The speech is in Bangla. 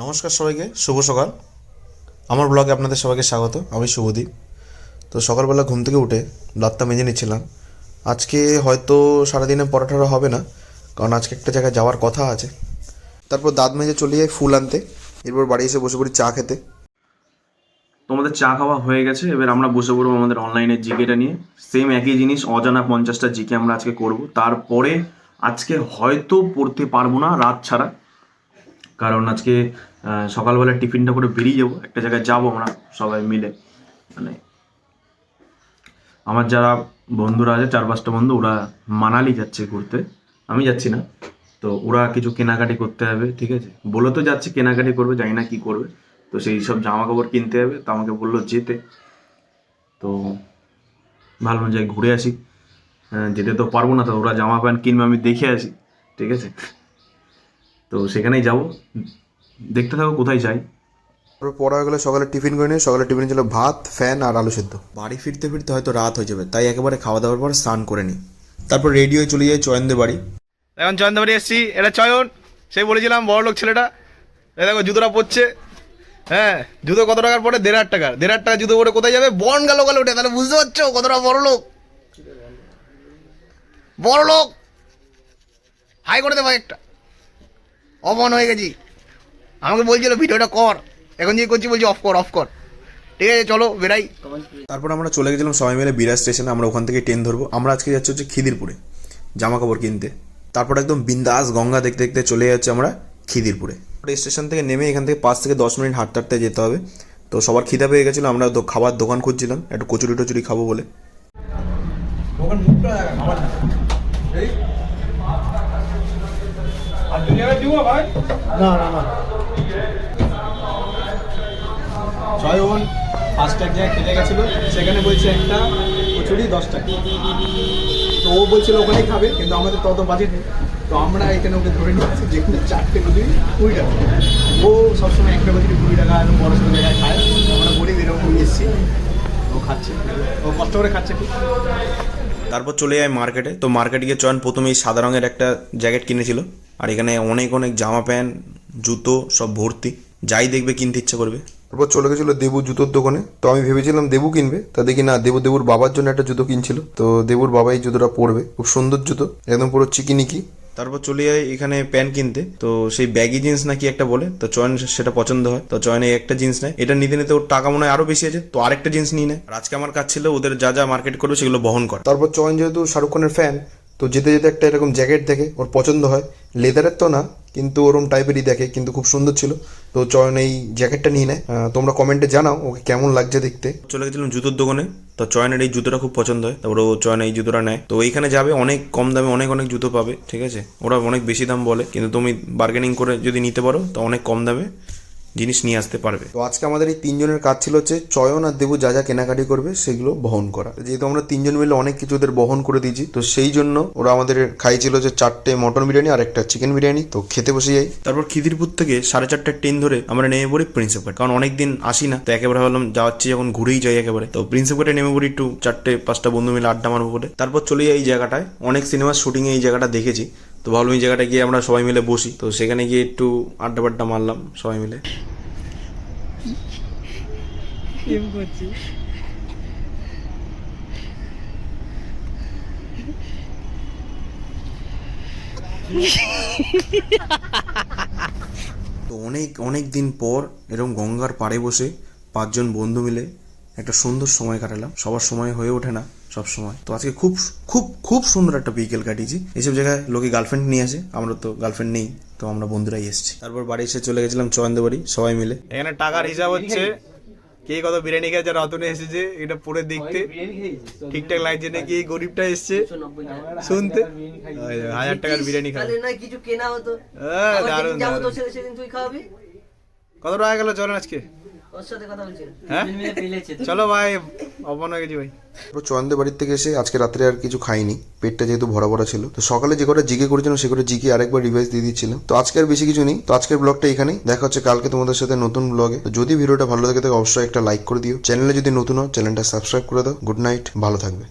নমস্কার সবাইকে, শুভ সকাল। আমার ব্লগে আপনাদের সবাইকে স্বাগত, আমি শুভদীপ। তো সকালবেলা ঘুম থেকে উঠে দাঁতটা মেজে নিচ্ছিলাম। আজকে হয়তো সারাদিনে পড়াটা হবে না, কারণ আজকে একটা জায়গায় যাওয়ার কথা আছে। তারপর দাঁত মেজে চলে যাই ফুল আনতে, এরপর বাড়ি এসে বসে পড়ি চা খেতে। তোমাদের চা খাওয়া হয়ে গেছে, এবার আমরা বসে পড়ব আমাদের অনলাইনের জিকেটা নিয়ে। সেম একই জিনিস, অজানা পঞ্চাশটা জিকে আমরা আজকে করব। তারপরে আজকে হয়তো পড়তে পারব না রাত ছাড়া। কারণ আজকে সকালবেলা টিফিনটা করে বেরিয়ে যাব। একটা জায়গায় যাব আমরা সবাই মিলে। মানে আমার যারা বন্ধুরা আছে, চার পাঁচটা বন্ধু, ওরা মানালি যাচ্ছে ঘুরতে। আমি যাচ্ছি না। তো ওরা কিছু কেনাকাটি করতে হবে ঠিক আছে? বলে তো যাচ্ছে কেনাকাটি করবে, জানি না কি করবে। তো সেই সব জামা কাপড় কিনতে হবে তো আমাকে বলল যেতে। তো ভালো যাই ঘুরে আসি। যেতে তো পারব না, তো ওরা জামা প্যান্ট কিনবে, আমি দেখে আসি, ঠিক আছে? তো সেখানেই যাব। দেখতে থাকো কোথায় যাই। তারপর পড়া হয়ে গেলে সকালে টিফিন করে নিই। সকালে টিফিন ছিল ভাত ফ্যান আর আলু সেদ্ধ। বাড়ি ফিরতে ফিরতে হয়তো রাত হয়ে যাবে তাই একেবারে খাওয়া দাওয়ার পর স্নান করে নিই। তারপর রেডি হয়ে চলে যাই চয়নদের বাড়ি। এখন চয়নদাবাড়ি এসছি। এটা চয়ন সেই বলেছিলাম বড় লোক ছেলেটা। এই দেখো জুতোটা পরছে। হ্যাঁ জুতো কত টাকার পরে? দেড় হাজার টাকার দেড় হাজার টাকা জুতো পরে কোথায় যাবে? বন গেল গেল উঠে। তাহলে বুঝতে পারছ কতটা বড় লোক বড় লোক হাই করে দেবো ভাই একটা। অমন হয়ে গেছি। আমাকে বলছিল ভিডিওটা কর। এখন যে করছি বলছি অফ কর অফ কর। ঠিক আছে চলো বেরাই তারপর আমরা চলে গেছিলাম সবাই মিলে বিরাজ স্টেশনে আমরা ওখান থেকে ট্রেন ধরবো। আমরা আজকে যাচ্ছি হচ্ছে খিদিরপুরে জামা কাপড় কিনতে। তারপর একদম বিন্দাস গঙ্গা দেখতে দেখতে চলে যাচ্ছে আমরা খিদিরপুরে। স্টেশন থেকে নেমে এখান থেকে পাঁচ থেকে দশ মিনিট হাঁটতে হাঁটতে যেতে হবে। তো সবার খিদা পেয়ে গেছিল আমরা তো খাবার দোকান খুঁজছিলাম একটু কচুরি টচুরি খাব বলে। জয়ন ফার্স্ট এক জায়গায় খেলে গেছিল সেখানে বলছে একটা কচুরি দশ টাকা। তো ও বলছিল ওখানেই খাবে কিন্তু আমাদের তত বাজেট নেই। তো আমরা এখানে ওকে ধরে নিয়েছি যেখানে চারটে কচুরি কুড়ি টাকা। ও সবসময় একটা কচুরি কুড়ি টাকা এরকম বড় সড়ো জায়গায় খায়। আমরা গরিব এরকম নিয়ে এসেছি। ও খাচ্ছে। ও কষ্ট করে খাচ্ছে খুব। তারপর চলে যায় মার্কেটে। তো মার্কেটে গিয়ে চয়ন প্রথমেই সাদা রঙের একটা জ্যাকেট কিনেছিল। আর এখানে অনেক অনেক জামা প্যান্ট জুতো সব ভর্তি। যাই দেখবে কিনতে ইচ্ছা করবে। তারপর চলে গেছিল দেবু জুতোর দোকানে। তো আমি ভেবেছিলাম দেবু কিনবে। তা দেখি না দেবু দেবুর বাবার জন্য একটা জুতো কিনছিল। তো দেবুর বাবা এই জুতোটা পরবে। খুব সুন্দর জুতো। একদম পুরো চিকিনিকি। তারপর চলে যাই এখানে প্যান্ট কিনতে। তো সেই ব্যাগি জিন্স নাকি একটা বলে? তো চয়ন সেটা পছন্দ হয়। তো চয়ন একটা জিন্স নেয়। এটা নিতে নিতে ওর টাকা মনে হয় আরও বেশি আছে। তো আরেকটা জিন্স নিয়ে নেয়। আর আজকে আমার কাজ ছিল ওদের যা যা মার্কেট করবে সেগুলো বহন করে। তারপর চয়ন যেহেতু শাহরুখ খানের ফ্যান তো যেতে যেতে একটা এরকম জ্যাকেট দেখে ওর পছন্দ হয়। লেদারের তো না, কিন্তু ওরম টাইপেরই দেখে, কিন্তু খুব সুন্দর ছিল। তো চয়ন এই জ্যাকেটটা নিয়ে নেয় তোমরা কমেন্টে জানাও, ওকে কেমন লাগছে দেখতে। চলে গেছিলাম জুতোর দোকানে। তো চয়নের এই জুতোটা খুব পছন্দ হয়। তারপর ও চয়ন এই জুতোটা নেয়। তো এইখানে যাবে, অনেক কম দামে অনেক অনেক জুতো পাবে, ঠিক আছে? ওরা অনেক বেশি দাম বলে। কিন্তু তুমি বার্গেনিং করে যদি নিতে পারো, তো অনেক কম দামে জিনিস নিয়ে আসতে পারবে। তো আজকে আমাদের এই তিনজনের কাজ ছিল হচ্ছে চয়ন আর দেবু যা যা কেনাকাটি করবে সেগুলো বহন করা। যেহেতু আমরা তিনজন মিলে অনেক কিছু ওদের বহন করে দিয়েছি তো সেই জন্য ওরা আমাদের খাইছিল যে চারটে মটন বিরিয়ানি আর একটা চিকেন বিরিয়ানি তো খেতে বসে যাই। তারপর খিদিরপুর থেকে সাড়ে চারটার ট্রেন ধরে আমরা নেমে পড়ি প্রিন্সেপ ঘাট কারণ অনেকদিন আসি না তো একেবারে ভাবলাম যাচ্ছি যখন ঘুরেই যাই একেবারে। তো প্রিন্সেপ ঘাটে নেমে পড়ি একটু চারটে পাঁচটা বন্ধু মিলে আড্ডা মারবো বলে। তারপর চলে যাই এই জায়গাটায় অনেক সিনেমার শুটিংয়ে এই জায়গাটা দেখেছি। তো ভাবলাম এই জায়গাটা গিয়ে আমরা সবাই মিলে বসি। তো সেখানে গিয়ে একটু আড্ডা বাড্ডা মারলাম সবাই মিলে। তো অনেক অনেক দিন পর এরকম গঙ্গার পাড়ে বসে পাঁচজন বন্ধু মিলে একটা সুন্দর সময় কাটালাম। সবার সময় হয়ে ওঠে না। সব সময় তো আজকে খুব খুব খুব সুন্দর একটা বিকেল কাটিয়েছি। এইসব জায়গায় লোকে গার্লফ্রেন্ড নিয়ে আসে আমরা তো গার্লফ্রেন্ড নেই তো আমরা বন্ধুরাই এসেছি। তারপর বাড়ি এসে চলে গেছিলাম চয়ন্দ বাড়ি সবাই মিলে। এখানে টাকার হিসাব হচ্ছে কে কত বিরিয়ানি খেয়েছে রতনে এসেছে এটা পরে দেখতে। ঠিকঠাক লাগছে নাকি? এই গরিবটা এসছে। শুনতে। হাজার টাকার বিরিয়ানি খাবে। তাহলে কিছু কেনা হতো। হ্যাঁ, দারুণ, দারুণ। সেদিন তুই খাওয়াবি? কত টাকা গেল চলেন আজকে? ওর সাথে কথা বলছি। হ্যাঁ? চলো ভাই অপমান হয়ে গেছি ভাই। চয়নদের বাড়ির থেকে এসে আজকে রাত্রে আর কিছু খাইনি, পেটটা যেহেতু ভরা ভরা ছিল। তো সকালে যে কটা জিকে করেছিলাম সে কটা জিকে আরেকবার রিভাইজ দিয়ে দিচ্ছিলাম। তো আজকে আর বেশি কিছু নেই। তো আজকের ব্লগটা এখানেই। দেখা হচ্ছে কালকে তোমাদের সাথে নতুন ব্লগে তো যদি ভিডিওটা ভালো লাগে, তাহলে অবশ্যই একটা লাইক করে দিও। চ্যানেলে যদি নতুন হয় চ্যানেলটা সাবস্ক্রাইব করে দাও। গুড নাইট ভালো থাকবে।